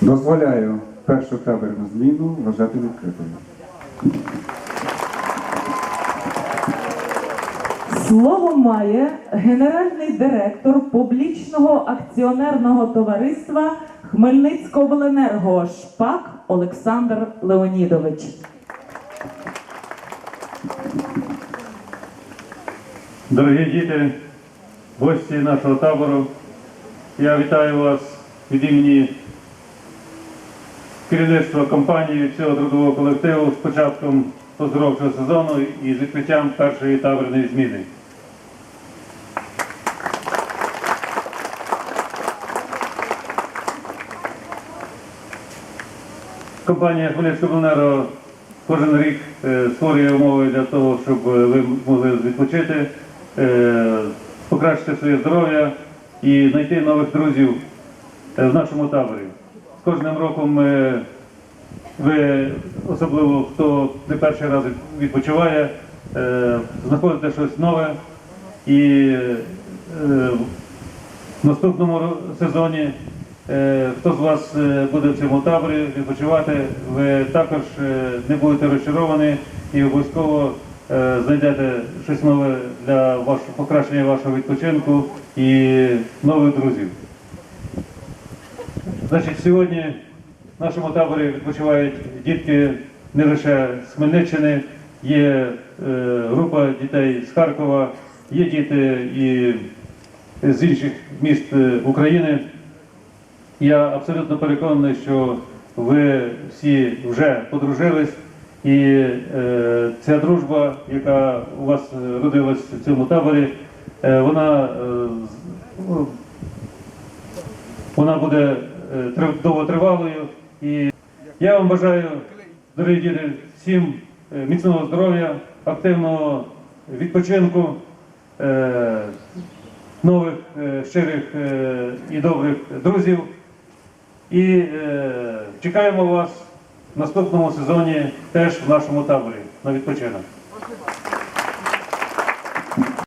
Дозволяю першу табірну зміну вважати відкритою. Слово має генеральний директор публічного акціонерного товариства Хмельницькобленерго Шпак Олександр Леонідович. Дорогі діти, гості нашого табору, я вітаю вас від імені керівництва компанії всього трудового колективу з початком оздоровчого сезону і з відкриттям першої таборної зміни. Компанія Хмельницькобленерго кожен рік е, створює умови для того, щоб е, ви могли відпочити, е, покращити своє здоров'я і знайти нових друзів в нашому таборі. Кожним роком е, ви, особливо хто не перший раз відпочиває, е, знаходите щось нове і е, в наступному сезоні, хто з вас буде в цьому таборі відпочивати, ви також не будете розчаровані і обов'язково знайдете щось нове для вашого покращення вашого відпочинку і нових друзів. Значить, сьогодні в нашому таборі відпочивають дітки не лише з Хмельниччини, є е, група дітей з Харкова, є діти і з інших міст е, України. Я абсолютно переконаний, що ви всі вже подружились, і е, ця дружба, яка у вас родилась в цьому таборі, вона, ну, вона буде довготривалою. І я вам бажаю, дорогі діти, всім е, міцного здоров'я, активного відпочинку. е, нових е, щирих е, і добрих друзів. І е, чекаємо вас в наступному сезоні теж в нашому таборі на відпочинок.